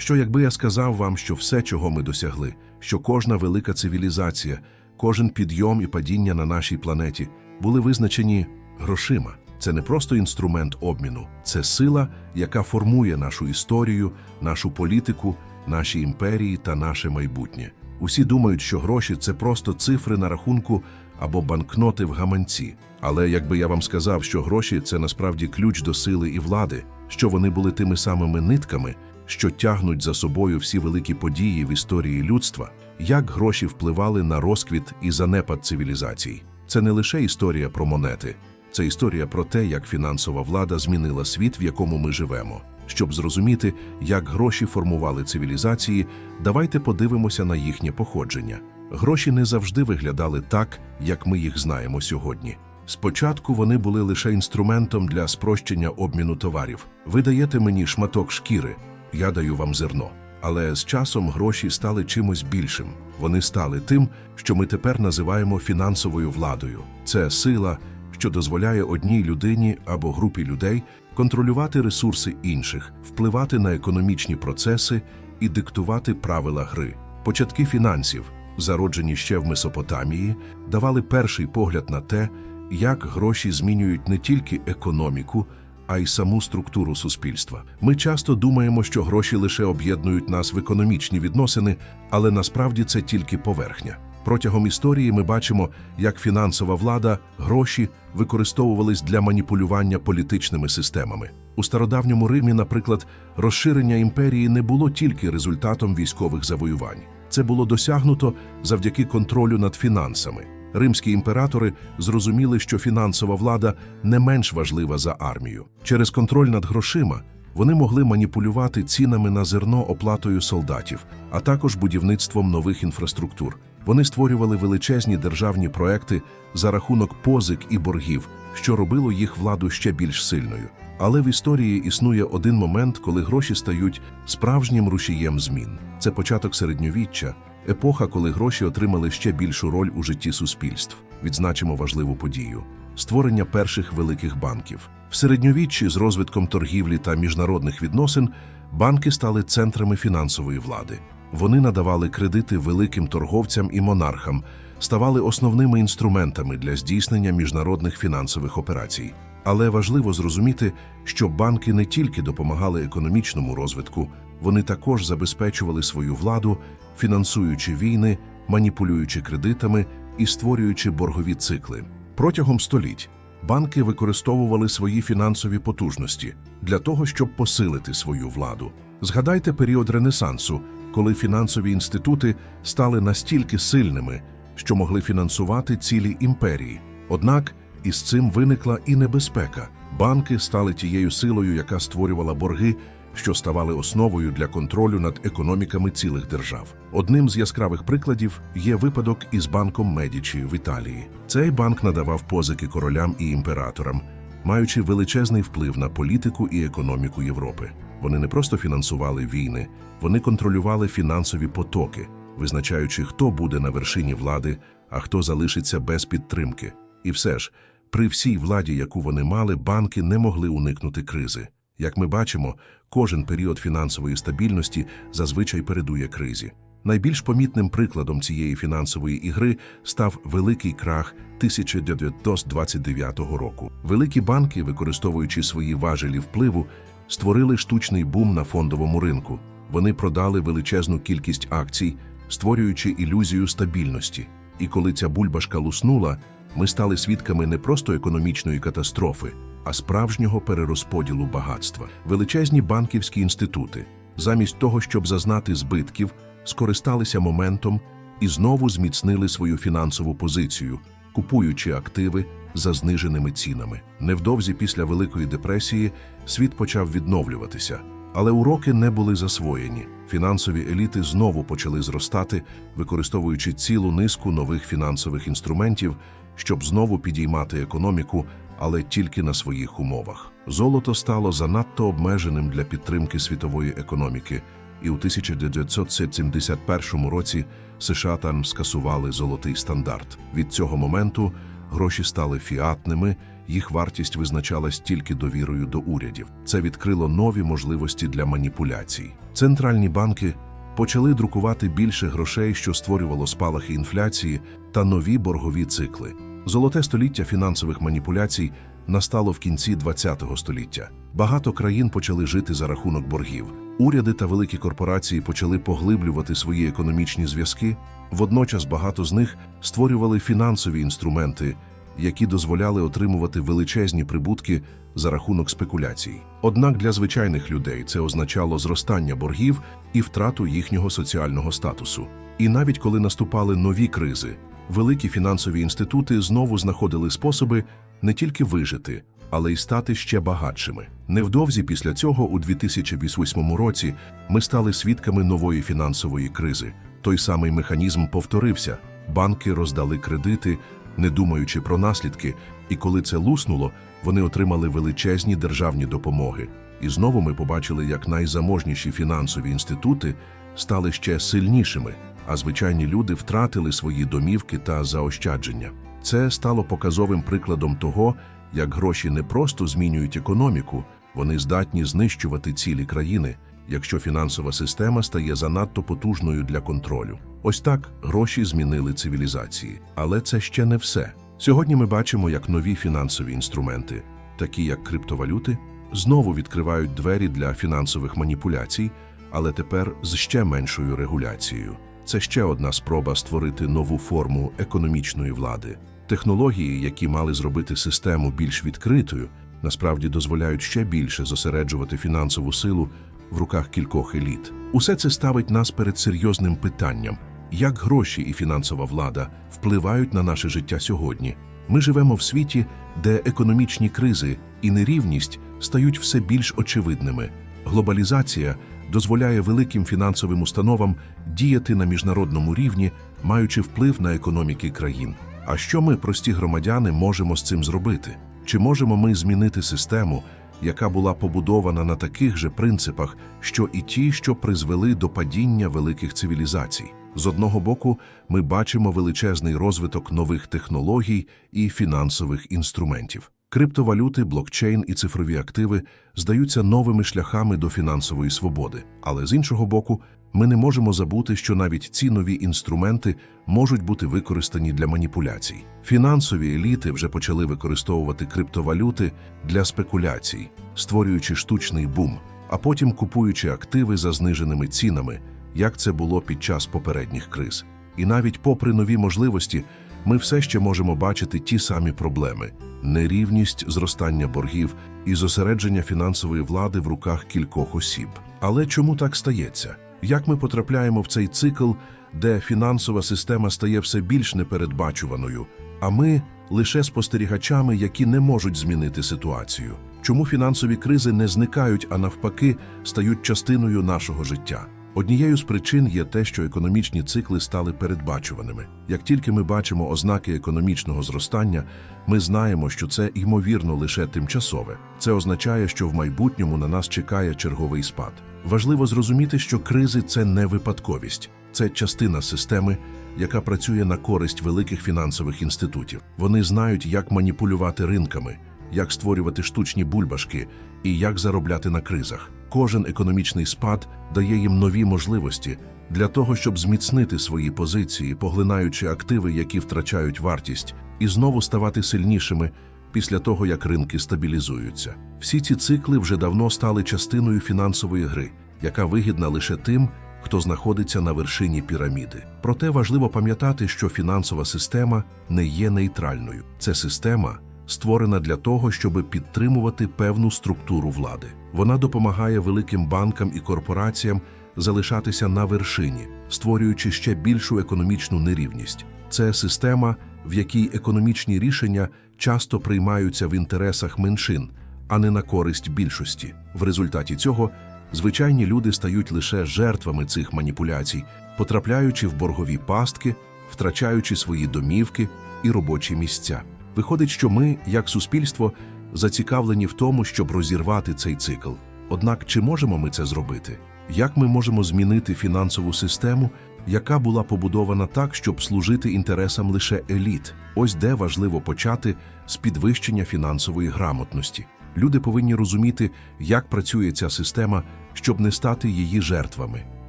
Що якби я сказав вам, що все, чого ми досягли, що кожна велика цивілізація, кожен підйом і падіння на нашій планеті були визначені грошима. Це не просто інструмент обміну, це сила, яка формує нашу історію, нашу політику, наші імперії та наше майбутнє. Усі думають, що гроші це просто цифри на рахунку або банкноти в гаманці. Але якби я вам сказав, що гроші це насправді ключ до сили і влади, що вони були тими самими нитками, що тягнуть за собою всі великі події в історії людства, як гроші впливали на розквіт і занепад цивілізацій. Це не лише історія про монети, це історія про те, як фінансова влада змінила світ, в якому ми живемо. Щоб зрозуміти, як гроші формували цивілізації, давайте подивимося на їхнє походження. Гроші не завжди виглядали так, як ми їх знаємо сьогодні. Спочатку вони були лише інструментом для спрощення обміну товарів. Ви даєте мені шматок шкіри, я даю вам зерно. Але з часом гроші стали чимось більшим. Вони стали тим, що ми тепер називаємо фінансовою владою. Це сила, що дозволяє одній людині або групі людей контролювати ресурси інших, впливати на економічні процеси і диктувати правила гри. Початки фінансів, зароджені ще в Месопотамії, давали перший погляд на те, як гроші змінюють не тільки економіку, а й саму структуру суспільства. Ми часто думаємо, що гроші лише об'єднують нас в економічні відносини, але насправді це тільки поверхня. Протягом історії ми бачимо, як фінансова влада, гроші використовувались для маніпулювання політичними системами. У стародавньому Римі, наприклад, розширення імперії не було тільки результатом військових завоювань. Це було досягнуто завдяки контролю над фінансами. Римські імператори зрозуміли, що фінансова влада не менш важлива за армію. Через контроль над грошима вони могли маніпулювати цінами на зерно оплатою солдатів, а також будівництвом нових інфраструктур. Вони створювали величезні державні проекти за рахунок позик і боргів, що робило їх владу ще більш сильною. Але в історії існує один момент, коли гроші стають справжнім рушієм змін. Це початок середньовіччя, епоха, коли гроші отримали ще більшу роль у житті суспільств. Відзначимо важливу подію створення перших великих банків. В середньовіччі з розвитком торгівлі та міжнародних відносин банки стали центрами фінансової влади. Вони надавали кредити великим торговцям і монархам, ставали основними інструментами для здійснення міжнародних фінансових операцій. Але важливо зрозуміти, що банки не тільки допомагали економічному розвитку, вони також забезпечували свою владу, фінансуючи війни, маніпулюючи кредитами і створюючи боргові цикли. Протягом століть банки використовували свої фінансові потужності для того, щоб посилити свою владу. Згадайте період Ренесансу, коли фінансові інститути стали настільки сильними, що могли фінансувати цілі імперії. Однак із цим виникла і небезпека. Банки стали тією силою, яка створювала борги, що ставали основою для контролю над економіками цілих держав. Одним з яскравих прикладів є випадок із банком Медічі в Італії. Цей банк надавав позики королям і імператорам, маючи величезний вплив на політику і економіку Європи. Вони не просто фінансували війни, вони контролювали фінансові потоки, визначаючи, хто буде на вершині влади, а хто залишиться без підтримки. І все ж, при всій владі, яку вони мали, банки не могли уникнути кризи. Як ми бачимо, кожен період фінансової стабільності зазвичай передує кризі. Найбільш помітним прикладом цієї фінансової ігри став великий крах 1929 року. Великі банки, використовуючи свої важелі впливу, створили штучний бум на фондовому ринку. Вони продали величезну кількість акцій, створюючи ілюзію стабільності. І коли ця бульбашка луснула, ми стали свідками не просто економічної катастрофи, а справжнього перерозподілу багатства. Величезні банківські інститути, замість того, щоб зазнати збитків, скористалися моментом і знову зміцнили свою фінансову позицію, купуючи активи за зниженими цінами. Невдовзі після Великої депресії світ почав відновлюватися. Але уроки не були засвоєні. Фінансові еліти знову почали зростати, використовуючи цілу низку нових фінансових інструментів, щоб знову підіймати економіку, але тільки на своїх умовах. Золото стало занадто обмеженим для підтримки світової економіки, і у 1971 році США там скасували золотий стандарт. Від цього моменту гроші стали фіатними, їх вартість визначалась тільки довірою до урядів. Це відкрило нові можливості для маніпуляцій. Центральні банки почали друкувати більше грошей, що створювало спалахи інфляції та нові боргові цикли. Золоте століття фінансових маніпуляцій настало в кінці ХХ століття. Багато країн почали жити за рахунок боргів. Уряди та великі корпорації почали поглиблювати свої економічні зв'язки. Водночас багато з них створювали фінансові інструменти, які дозволяли отримувати величезні прибутки за рахунок спекуляцій. Однак для звичайних людей це означало зростання боргів і втрату їхнього соціального статусу. І навіть коли наступали нові кризи, великі фінансові інститути знову знаходили способи не тільки вижити, але й стати ще багатшими. Невдовзі після цього, у 2008 році, ми стали свідками нової фінансової кризи. Той самий механізм повторився. Банки роздали кредити, не думаючи про наслідки, і коли це луснуло, вони отримали величезні державні допомоги. І знову ми побачили, як найзаможніші фінансові інститути стали ще сильнішими, а звичайні люди втратили свої домівки та заощадження. Це стало показовим прикладом того, як гроші не просто змінюють економіку, вони здатні знищувати цілі країни, якщо фінансова система стає занадто потужною для контролю. Ось так гроші змінили цивілізації. Але це ще не все. Сьогодні ми бачимо, як нові фінансові інструменти, такі як криптовалюти, знову відкривають двері для фінансових маніпуляцій, але тепер з ще меншою регуляцією. Це ще одна спроба створити нову форму економічної влади. Технології, які мали зробити систему більш відкритою, насправді дозволяють ще більше зосереджувати фінансову силу в руках кількох еліт. Усе це ставить нас перед серйозним питанням, як гроші і фінансова влада впливають на наше життя сьогодні. Ми живемо в світі, де економічні кризи і нерівність стають все більш очевидними. Глобалізація дозволяє великим фінансовим установам діяти на міжнародному рівні, маючи вплив на економіки країн. А що ми, прості громадяни, можемо з цим зробити? Чи можемо ми змінити систему, яка була побудована на таких же принципах, що і ті, що призвели до падіння великих цивілізацій? З одного боку, ми бачимо величезний розвиток нових технологій і фінансових інструментів. Криптовалюти, блокчейн і цифрові активи здаються новими шляхами до фінансової свободи. Але з іншого боку, ми не можемо забути, що навіть ці нові інструменти можуть бути використані для маніпуляцій. Фінансові еліти вже почали використовувати криптовалюти для спекуляцій, створюючи штучний бум, а потім купуючи активи за зниженими цінами, як це було під час попередніх криз. І навіть попри нові можливості, ми все ще можемо бачити ті самі проблеми: нерівність, зростання боргів і зосередження фінансової влади в руках кількох осіб. Але чому так стається? Як ми потрапляємо в цей цикл, де фінансова система стає все більш непередбачуваною, а ми лише спостерігачами, які не можуть змінити ситуацію? Чому фінансові кризи не зникають, а навпаки, стають частиною нашого життя? Однією з причин є те, що економічні цикли стали передбачуваними. Як тільки ми бачимо ознаки економічного зростання, ми знаємо, що це ймовірно лише тимчасове. Це означає, що в майбутньому на нас чекає черговий спад. Важливо зрозуміти, що кризи це не випадковість, це частина системи, яка працює на користь великих фінансових інститутів. Вони знають, як маніпулювати ринками, як створювати штучні бульбашки і як заробляти на кризах. Кожен економічний спад дає їм нові можливості для того, щоб зміцнити свої позиції, поглинаючи активи, які втрачають вартість, і знову ставати сильнішими після того, як ринки стабілізуються. Всі ці цикли вже давно стали частиною фінансової гри, яка вигідна лише тим, хто знаходиться на вершині піраміди. Проте важливо пам'ятати, що фінансова система не є нейтральною. Це система створена для того, щоб підтримувати певну структуру влади. Вона допомагає великим банкам і корпораціям залишатися на вершині, створюючи ще більшу економічну нерівність. Це система, в якій економічні рішення часто приймаються в інтересах меншин, а не на користь більшості. В результаті цього звичайні люди стають лише жертвами цих маніпуляцій, потрапляючи в боргові пастки, втрачаючи свої домівки і робочі місця. Виходить, що ми, як суспільство, зацікавлені в тому, щоб розірвати цей цикл. Однак, чи можемо ми це зробити? Як ми можемо змінити фінансову систему, яка була побудована так, щоб служити інтересам лише еліт. Ось де важливо почати з підвищення фінансової грамотності. Люди повинні розуміти, як працює ця система, щоб не стати її жертвами.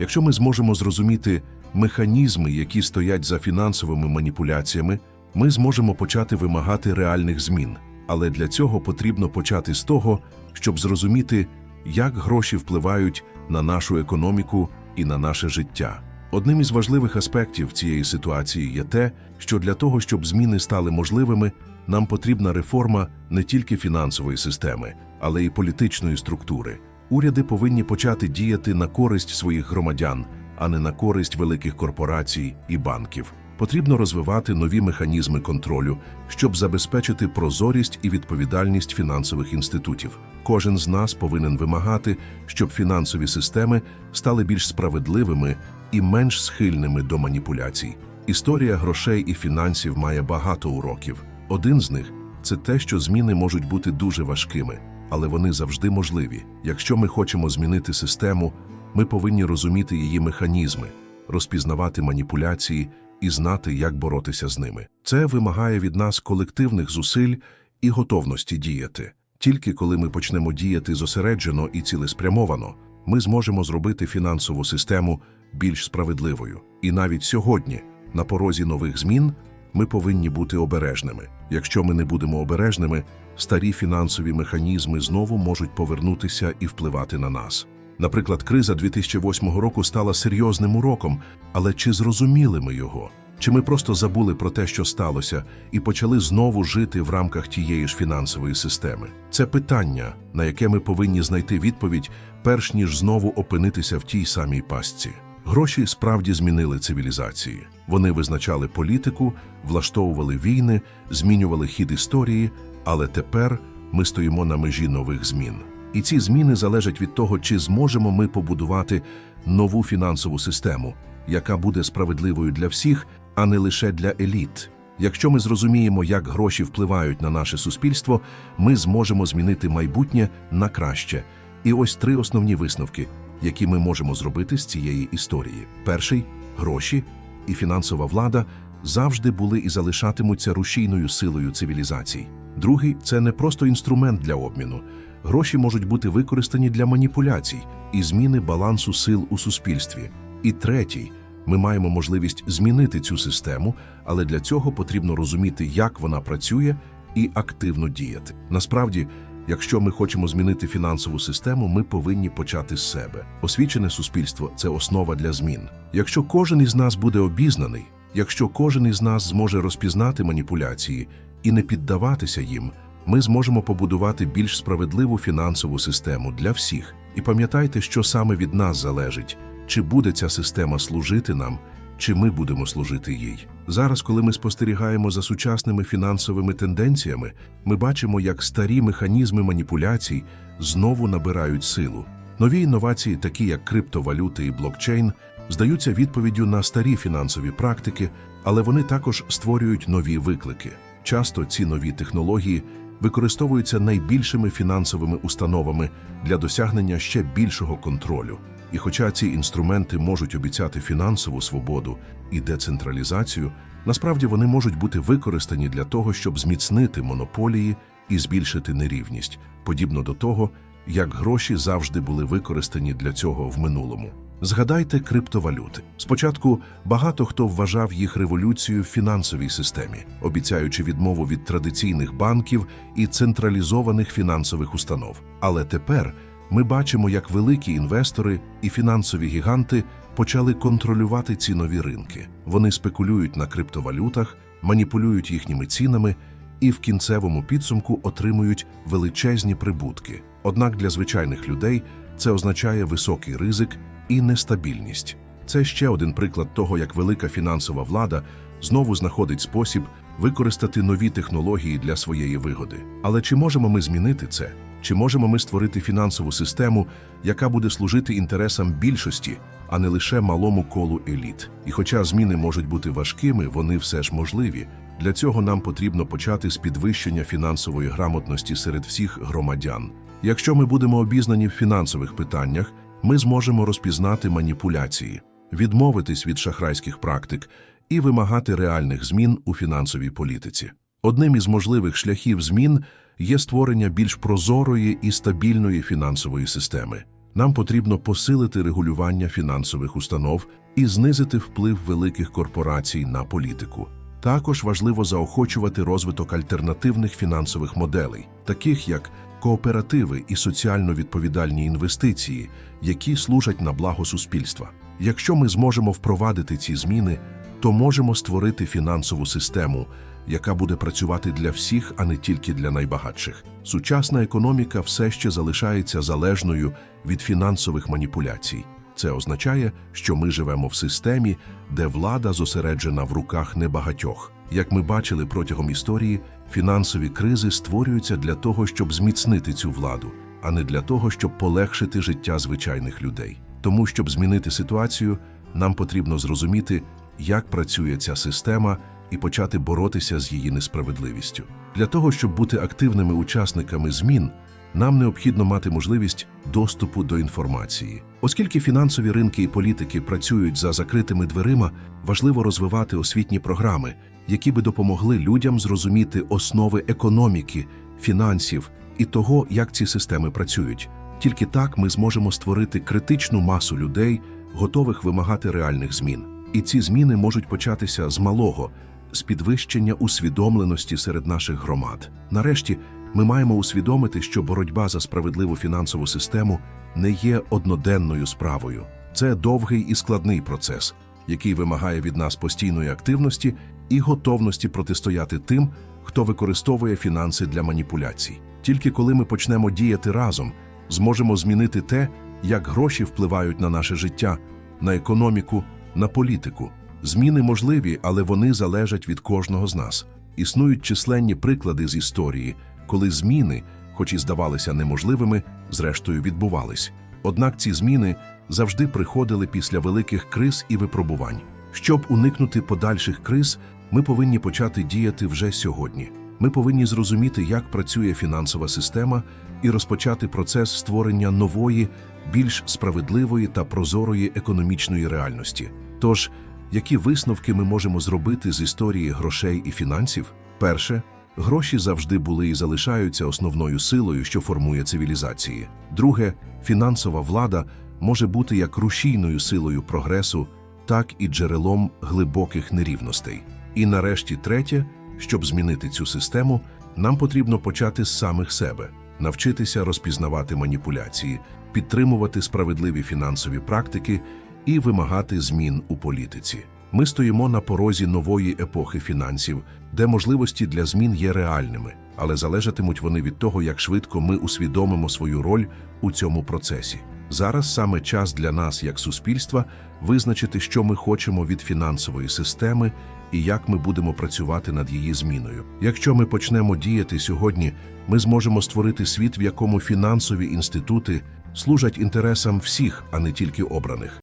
Якщо ми зможемо зрозуміти механізми, які стоять за фінансовими маніпуляціями, ми зможемо почати вимагати реальних змін. Але для цього потрібно почати з того, щоб зрозуміти, як гроші впливають на нашу економіку і на наше життя. Одним із важливих аспектів цієї ситуації є те, що для того, щоб зміни стали можливими, нам потрібна реформа не тільки фінансової системи, але й політичної структури. Уряди повинні почати діяти на користь своїх громадян, а не на користь великих корпорацій і банків. Потрібно розвивати нові механізми контролю, щоб забезпечити прозорість і відповідальність фінансових інститутів. Кожен з нас повинен вимагати, щоб фінансові системи стали більш справедливими і менш схильними до маніпуляцій. Історія грошей і фінансів має багато уроків. Один з них це те, що зміни можуть бути дуже важкими, але вони завжди можливі. Якщо ми хочемо змінити систему, ми повинні розуміти її механізми, розпізнавати маніпуляції і знати, як боротися з ними. Це вимагає від нас колективних зусиль і готовності діяти. Тільки коли ми почнемо діяти зосереджено і цілеспрямовано, ми зможемо зробити фінансову систему більш справедливою. І навіть сьогодні, на порозі нових змін, ми повинні бути обережними. Якщо ми не будемо обережними, старі фінансові механізми знову можуть повернутися і впливати на нас. Наприклад, криза 2008 року стала серйозним уроком, але чи зрозуміли ми його? Чи ми просто забули про те, що сталося, і почали знову жити в рамках тієї ж фінансової системи? Це питання, на яке ми повинні знайти відповідь, перш ніж знову опинитися в тій самій пастці. Гроші справді змінили цивілізації. Вони визначали політику, влаштовували війни, змінювали хід історії, але тепер ми стоїмо на межі нових змін. І ці зміни залежать від того, чи зможемо ми побудувати нову фінансову систему, яка буде справедливою для всіх, а не лише для еліт. Якщо ми зрозуміємо, як гроші впливають на наше суспільство, ми зможемо змінити майбутнє на краще. І ось три основні висновки, які ми можемо зробити з цієї історії. Перший гроші і фінансова влада завжди були і залишатимуться рушійною силою цивілізацій. Другий це не просто інструмент для обміну. Гроші можуть бути використані для маніпуляцій і зміни балансу сил у суспільстві. І третій ми маємо можливість змінити цю систему, але для цього потрібно розуміти, як вона працює, і активно діяти. Насправді, якщо ми хочемо змінити фінансову систему, ми повинні почати з себе. Освічене суспільство це основа для змін. Якщо кожен із нас буде обізнаний, якщо кожен із нас зможе розпізнати маніпуляції і не піддаватися їм, ми зможемо побудувати більш справедливу фінансову систему для всіх. І пам'ятайте, що саме від нас залежить, чи буде ця система служити нам, чи ми будемо служити їй. Зараз, коли ми спостерігаємо за сучасними фінансовими тенденціями, ми бачимо, як старі механізми маніпуляцій знову набирають силу. Нові інновації, такі як криптовалюти і блокчейн, здаються відповіддю на старі фінансові практики, але вони також створюють нові виклики. Часто ці нові технології використовуються найбільшими фінансовими установами для досягнення ще більшого контролю. І хоча ці інструменти можуть обіцяти фінансову свободу і децентралізацію, насправді вони можуть бути використані для того, щоб зміцнити монополії і збільшити нерівність, подібно до того, як гроші завжди були використані для цього в минулому. Згадайте криптовалюти. Спочатку багато хто вважав їх революцією в фінансовій системі, обіцяючи відмову від традиційних банків і централізованих фінансових установ. Але тепер ми бачимо, як великі інвестори і фінансові гіганти почали контролювати ці нові ринки. Вони спекулюють на криптовалютах, маніпулюють їхніми цінами і в кінцевому підсумку отримують величезні прибутки. Однак для звичайних людей це означає високий ризик і нестабільність. Це ще один приклад того, як велика фінансова влада знову знаходить спосіб використати нові технології для своєї вигоди. Але чи можемо ми змінити це? Чи можемо ми створити фінансову систему, яка буде служити інтересам більшості, а не лише малому колу еліт? І хоча зміни можуть бути важкими, вони все ж можливі. Для цього нам потрібно почати з підвищення фінансової грамотності серед всіх громадян. Якщо ми будемо обізнані в фінансових питаннях, ми зможемо розпізнати маніпуляції. відмовитись від шахрайських практик і вимагати реальних змін у фінансовій політиці. Одним із можливих шляхів змін є створення більш прозорої і стабільної фінансової системи. Нам потрібно посилити регулювання фінансових установ і знизити вплив великих корпорацій на політику. Також важливо заохочувати розвиток альтернативних фінансових моделей, таких як кооперативи і соціально відповідальні інвестиції, які служать на благо суспільства. Якщо ми зможемо впровадити ці зміни, то можемо створити фінансову систему, яка буде працювати для всіх, а не тільки для найбагатших. Сучасна економіка все ще залишається залежною від фінансових маніпуляцій. Це означає, що ми живемо в системі, де влада зосереджена в руках небагатьох. Як ми бачили протягом історії, фінансові кризи створюються для того, щоб зміцнити цю владу, а не для того, щоб полегшити життя звичайних людей. Тому, щоб змінити ситуацію, нам потрібно зрозуміти, як працює ця система, і почати боротися з її несправедливістю. Для того, щоб бути активними учасниками змін, нам необхідно мати можливість доступу до інформації. Оскільки фінансові ринки і політики працюють за закритими дверима, важливо розвивати освітні програми, які би допомогли людям зрозуміти основи економіки, фінансів і того, як ці системи працюють. Тільки так ми зможемо створити критичну масу людей, готових вимагати реальних змін. І ці зміни можуть початися з малого, з підвищення усвідомленості серед наших громад. Нарешті, ми маємо усвідомити, що боротьба за справедливу фінансову систему не є одноденною справою. Це довгий і складний процес, який вимагає від нас постійної активності і готовності протистояти тим, хто використовує фінанси для маніпуляцій. Тільки коли ми почнемо діяти разом, зможемо змінити те, як гроші впливають на наше життя, на економіку, на політику. Зміни можливі, але вони залежать від кожного з нас. Існують численні приклади з історії, коли зміни, хоч і здавалися неможливими, зрештою відбувались. Однак ці зміни завжди приходили після великих криз і випробувань. Щоб уникнути подальших криз, ми повинні почати діяти вже сьогодні. Ми повинні зрозуміти, як працює фінансова система, і розпочати процес створення нової, більш справедливої та прозорої економічної реальності. Тож, які висновки ми можемо зробити з історії грошей і фінансів? Перше, гроші завжди були і залишаються основною силою, що формує цивілізації. Друге, фінансова влада може бути як рушійною силою прогресу, так і джерелом глибоких нерівностей. І нарешті третє, щоб змінити цю систему, нам потрібно почати з самих себе, навчитися розпізнавати маніпуляції, підтримувати справедливі фінансові практики і вимагати змін у політиці. Ми стоїмо на порозі нової епохи фінансів, де можливості для змін є реальними, але залежатимуть вони від того, як швидко ми усвідомимо свою роль у цьому процесі. Зараз саме час для нас, як суспільства, визначити, що ми хочемо від фінансової системи і як ми будемо працювати над її зміною. Якщо ми почнемо діяти сьогодні, ми зможемо створити світ, в якому фінансові інститути служать інтересам всіх, а не тільки обраних.